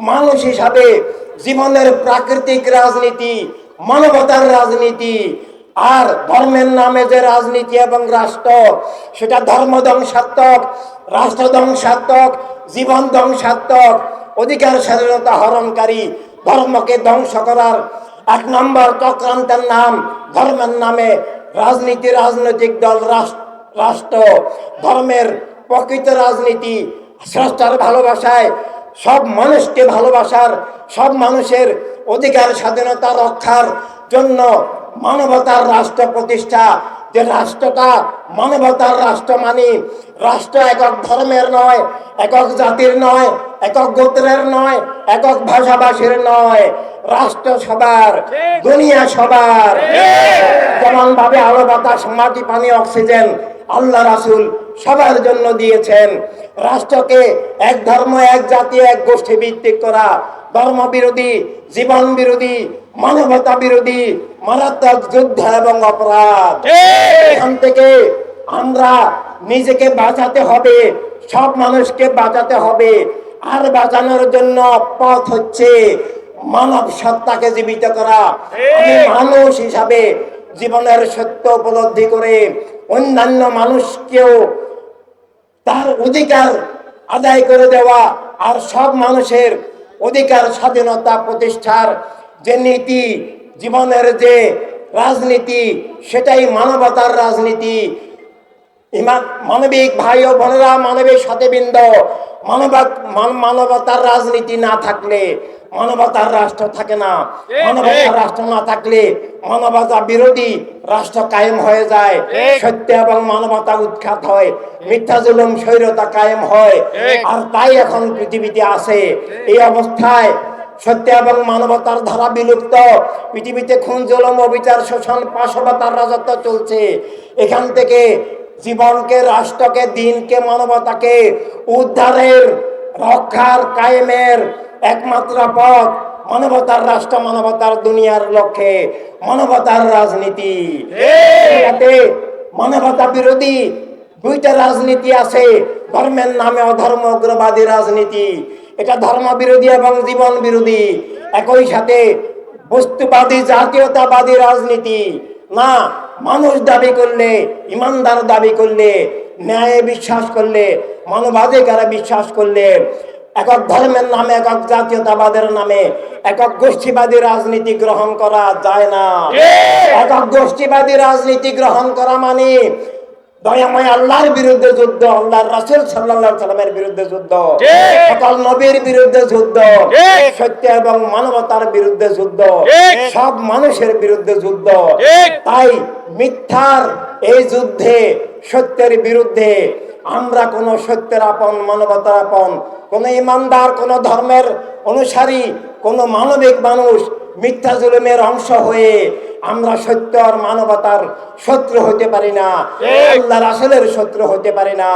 মানুষ হিসাবে জীবনের প্রাকৃতিক রাজনীতি, মানবতার রাজনীতি আর ধর্মের নামে যে রাজনীতি এবং রাষ্ট্র, সেটা ধর্ম ধ্বংসাত্মক, রাষ্ট্র ধ্বংসাত্মক, জীবন ধ্বংসাত্মক, অধিকার স্বাধীনতা হরণকারী, ধর্মকে ধ্বংস করার এক নম্বর চক্রান্তের নাম ধর্মের নামে রাজনীতি, রাজনৈতিক দল রাষ্ট্র, ধর্মের প্রকৃত রাজনীতি, স্রষ্টার ভালোবাসায় সব মানুষকে ভালোবাসার, সব মানুষের অধিকার, স্বাধীনতা রক্ষার জন্য মানবতার রাষ্ট্র প্রতিষ্ঠা। যে রাষ্ট্রটা মানবতার রাষ্ট্র মানি রাষ্ট্র একক ধর্মের নয় একক জাতির নয় একক গোত্রের নয় একক ভাষাভাষীর নয়। রাষ্ট্র সবার দুনিয়া সবার। যেমন ভাবে আলো বাতাস মাটি পানি অক্সিজেন আল্লাহ রাসুল সবার জন্য দিয়েছেন। রাষ্ট্রকে এক ধর্ম এক জাতি এক গোষ্ঠী ভিত্তিক করা ধর্ম বিরোধী জীবন বিরোধী মানবতা বিরোধী মারাত্মক যুদ্ধ এবং অপরাধ। এখান থেকে আমরা নিজেকে বাঁচাতে হবে সব মানুষকে বাঁচাতে হবে। আর বাঁচানোর জন্য পথ হচ্ছে মানব সত্তাকে জীবিত করা। আমি মানুষ হিসাবে জীবনের সত্য উপলব্ধি করে অন্যান্য মানুষকেও তার অধিকার আদায় করে দেওয়া আর সব মানুষের অধিকার স্বাধীনতা প্রতিষ্ঠার যে নীতি জীবনের যে রাজনীতি সেটাই মানবতার রাজনীতি। ইমান মানবিক ভাই ও বোনেরা মানবিক সাথীবৃন্দ। মানবাক মান- মানবতার রাজনীতি না থাকলে মানবতার রাষ্ট্র থাকে না। মানবতার রাষ্ট্র না থাকলে মানবতা বিরোধী রাষ্ট্র কায়েম হয়ে যায়। সত্য এবং মানবতা উৎখাত হয়। মিথ্যা জুলুম স্বৈরতা কায়েম হয়। আর তাই এখন পৃথিবীতে আছে। এই অবস্থায় সত্য এবং মানবতার ধারা বিলুপ্ত। পৃথিবীতে খুন জলম অবিচার শোষণ পাশবতার রাজত্ব চলছে। এখান থেকে জীবনকে রাষ্ট্রকে দিনকে মানবতাকে উদ্ধারের রক্ষার কায়েমের একমাত্র পথ মানবতার রাষ্ট্র মানবতার দুনিয়ার লক্ষ্যে মানবতার রাজনীতি। মানবতা বিরোধী দুইটা রাজনীতি আছে ধর্মের নামে অধর্ম উগ্রবাদী রাজনীতি। এটা ধর্ম বিরোধী এবং জীবন বিরোধী। একই সাথে বস্তুবাদী জাতীয়তাবাদী রাজনীতি। না মানুষ দাবি করলে ইমানদার দাবি করলে ন্যায়ে বিশ্বাস করলে মানবাধিকারে বিশ্বাস করলে একক ধর্মের নামে একক জাতীয়তাবাদের নামে একক গোষ্ঠীবাদী রাজনীতি গ্রহণ করা যায় না। একক গোষ্ঠীবাদী রাজনীতি গ্রহণ করা মানে দয়াময় আল্লাহর বিরুদ্ধে যুদ্ধ আল্লাহর রাসূল সাল্লাল্লাহু সাল্লামের বিরুদ্ধে যুদ্ধ। সকল নবীর বিরুদ্ধে যুদ্ধ। সত্য এবং মানবতার বিরুদ্ধে যুদ্ধ। সব মানুষের বিরুদ্ধে যুদ্ধ। তাই মিথ্যার এই যুদ্ধে সত্যের বিরুদ্ধে আমরা কোন সত্যের আপন মানবতার আপন কোন ইমানদার কোন ধর্মের অনুসারী কোন মানবিক মানুষ মিথ্যা জুলুমের অংশ হয়ে আমরা সত্য আর মানবতার শত্রু হতে পারি না। আল্লাহর আসলের শত্রু হতে পারি না।